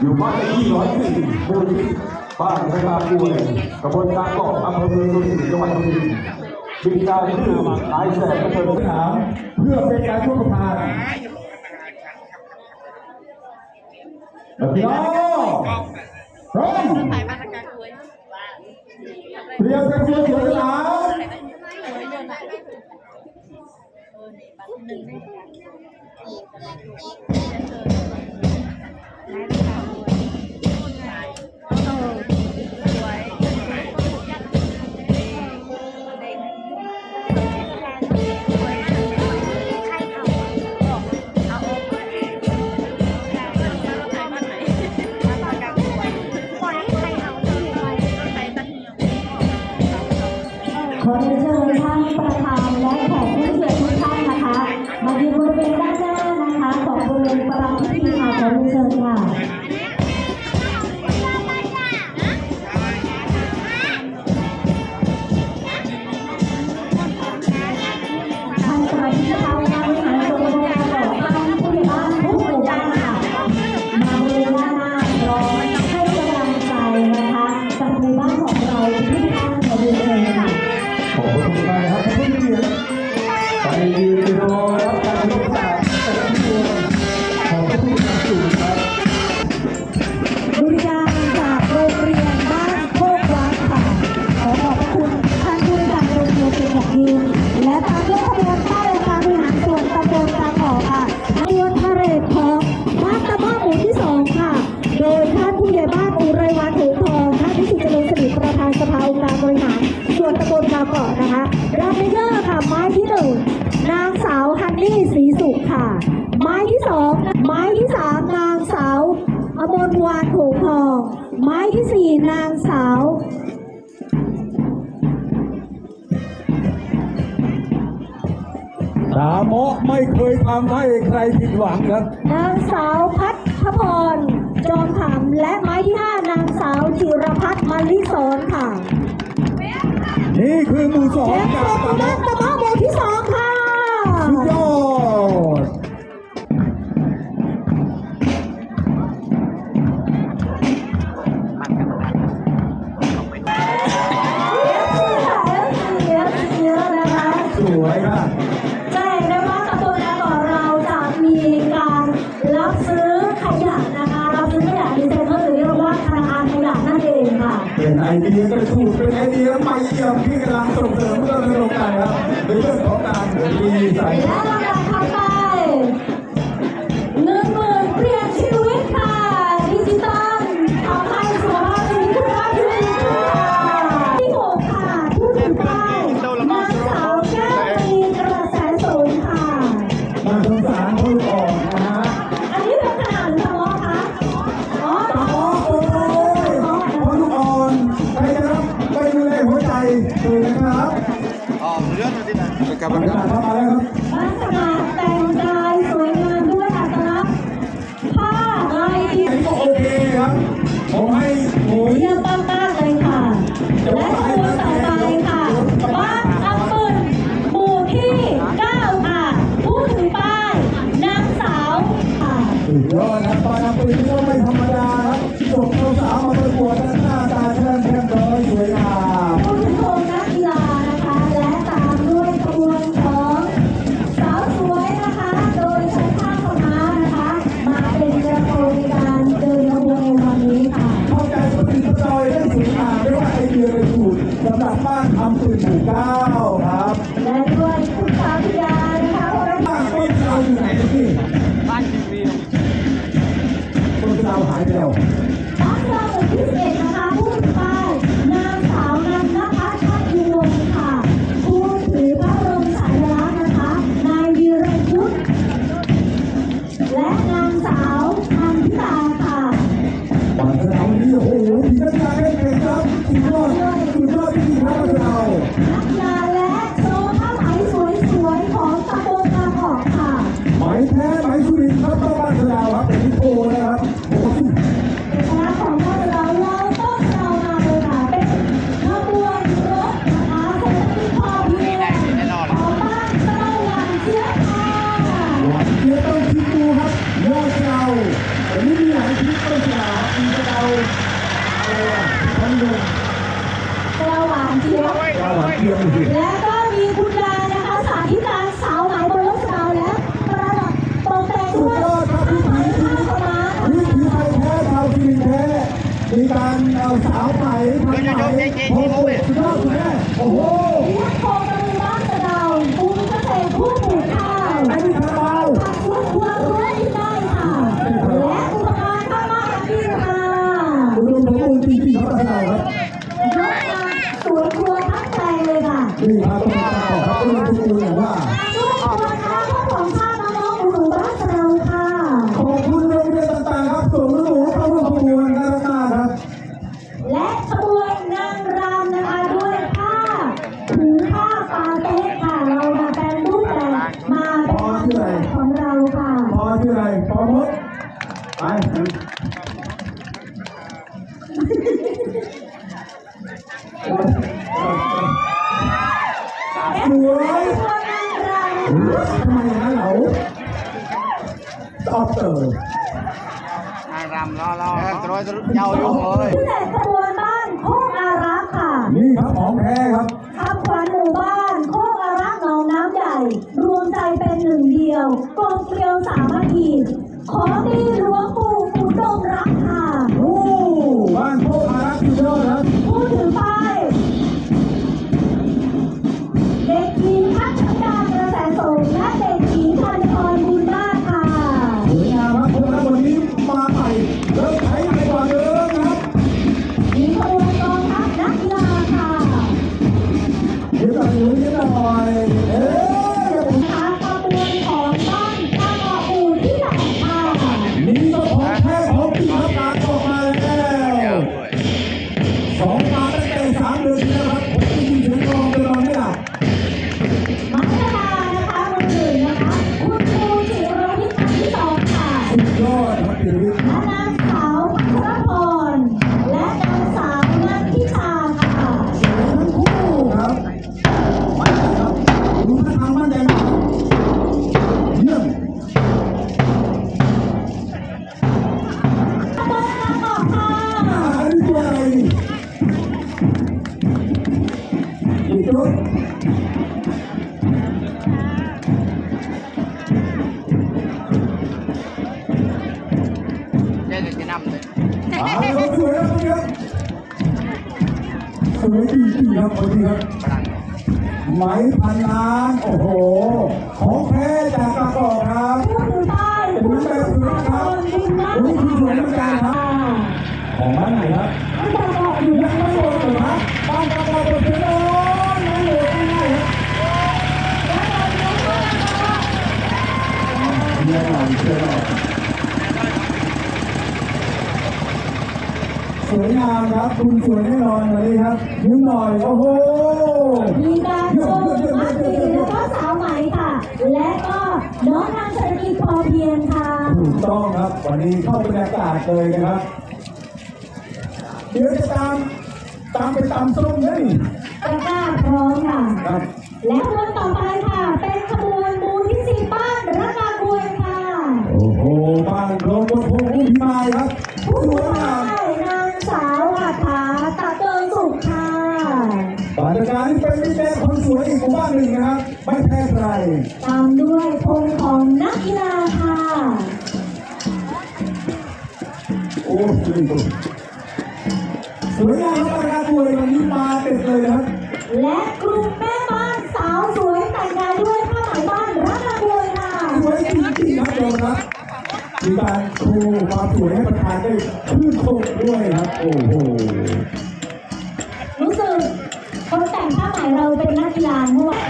อยู่บ้านที่ร้อยสี่หมู่ที่บ้านไฟฟ้าปูเลยตำบลตาเกาะอำเภอเมืองสุรินจังหวัดสุรินทร์บิการชื่อหลายแสนอำเภอสนามเพื่อเป็นการร่วะทางพี่น้องตร้อมเรียกเป็นเพื่อนสนามหนึ่ง ขอเรีนเชิญท่านประธานและแขกผู้เกียรติทุกท่านนะคะ มายืนบริเวณด้านหน้านะคะของบริเวณประรำพิธีค่ะขอเรีนเชิญค่ะ ค่ะ ไม้ที่สองไม้ที่สามนางสาวอมรวานโถงทอง ไม้ที่สี่นางสาวสาโมไม่เคยทำให้ใครผิดหวังครับ นางสาวพัฒพรจอมขำและไม้ที่ห้านางสาวจิรพัฒน์มาลิสอนค่ะ นี่คือหมู่สองจากตะมะ เป็นไอเดียกระชูเป็นไอเดียไม่เทียมที่กำลังส่งเสริมเรื่องโครงการครับในเรื่องของการดีไซ acaba. 我还要。 ไม่มีหลังคิต้นฉบับมีกรเดาอะไรอะทำดูกระหว่างเทียมกระหวางเทียมและก็มีคุณแายนะคะสาธิตการสาวไหมบนโรถสาวและประดับตกแต่งด้วยผ้าไหมผ้าขม้าวิธีไทยแท้ชาวจีนแท้มีการเอาสาวไทยผ้ไหอ้โหสุยโอ้โหีครับต้กาต่อครับอุดมสมบูรณ์อย่างว่าด้วยตัวค้าเจ้าของชาติน้องๆหนูบ้านสเดาค่ะขอบคุณโรงเรียนต่างๆครับส่งลูกๆเข้าร่วมขบวนการต่างครับ และขบวนนางรำนะคะด้วยผ้าผือผ้าปาเต๊ะค่ะเรามาแปลงรูปแบบมาเป็นของเราค่ะพอชื่ออะไรพอมดไปส วยทำไมนะเหลาตอบเตอร์นางรำล้อล้อตรอยเยาวยุ่เลยผู้ใหญ่ขบวนบ้านโคกอารักค่ะ นี่ครับของแท้ครับคำขวัญหมู่บ้านโคกอารักษ์หนองน้ำใหญ่ รวมใจเป็นหนึ่งเดียวกลมเกลียวสามัคคีขอตี ครับสวยครับสวยครับสวยจริงๆครับคนนี้ครับไหมพันล้านโอ้โห ของแท้จากกระบอกครับผู้ถือป้ายผู้แบบถือนี้ป้าครับยบินมานี่คือสวยเหมือนกันครับของร้านไหนครับไม่ต้องบอกอยู่ยังไม่หมดเหรอครับบ้านกระบอกเป็นโอ้ยไม่หมดง่ายๆครับเยี่ยมหน่อยเชื่อหนยสวย งามครับ คุณสวยแน่นอนเลยครับยิ้มหน่อยโอ้โหมีการโชว์มัดสีแล้วก็สาวไหมค่ะ และก็น้องทางเศรษฐกิจพอเพียงค่ะถูกต้องครับวันนี้เข้าบรรยากาศเลยนะครับ เดี๋ยวจะตามตามไปตามส้มเลยตะกร้าพร้อมค่ะครับ และขบวนต่อไปค่ะ เป็นขบวน หมู่บ้านหนึ่งนะครับ ไม่แพ้ใครตามด้วยพงของนักกีฬาค่ะ โอ้สวยจริงสวยงามครับบรรยากาศสวยวันนี้มาเต็มเลยนะครับและกลุ่มแม่บ้านสาวสวยแต่งกายด้วยผ้าไหมบ้านรักากวยค่ะสวยจริงๆครับโยมครับมีการโชว์ความสวยให้ประธานได้ชื่นชมด้วยครับ โอ้โหรู้สึกคนแต่งผ้าไหมเราเป็นนักกีฬาเพราะว่าขบวน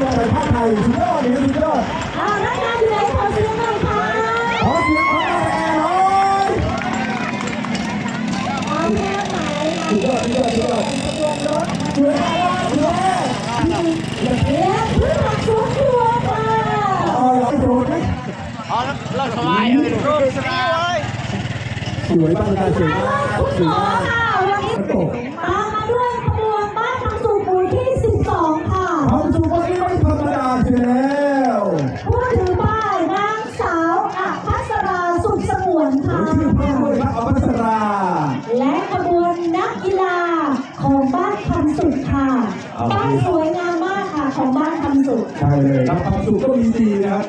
ใหญ่ผ้าใส่ใส่ผ้าไทยสุดยอดเลยสุดยอดอ่านักงานอยู่ไหนขอเสียงหน่อยค่ะขอเสียงของแอร์หน่อยเอาแค่ไหนสุดยอดสุดยอดสุดยอดสวยมากสวยและเพื่อนสวนครัวค่ะเอาเราโดดไหมอ๋อเลิกสบายเลยรูปสบายเลยสวยบ้างการสวยมากคุณสหมวยอมากค่ะวันนี้ตา เลยครัความสุขก็มีดีนะครับ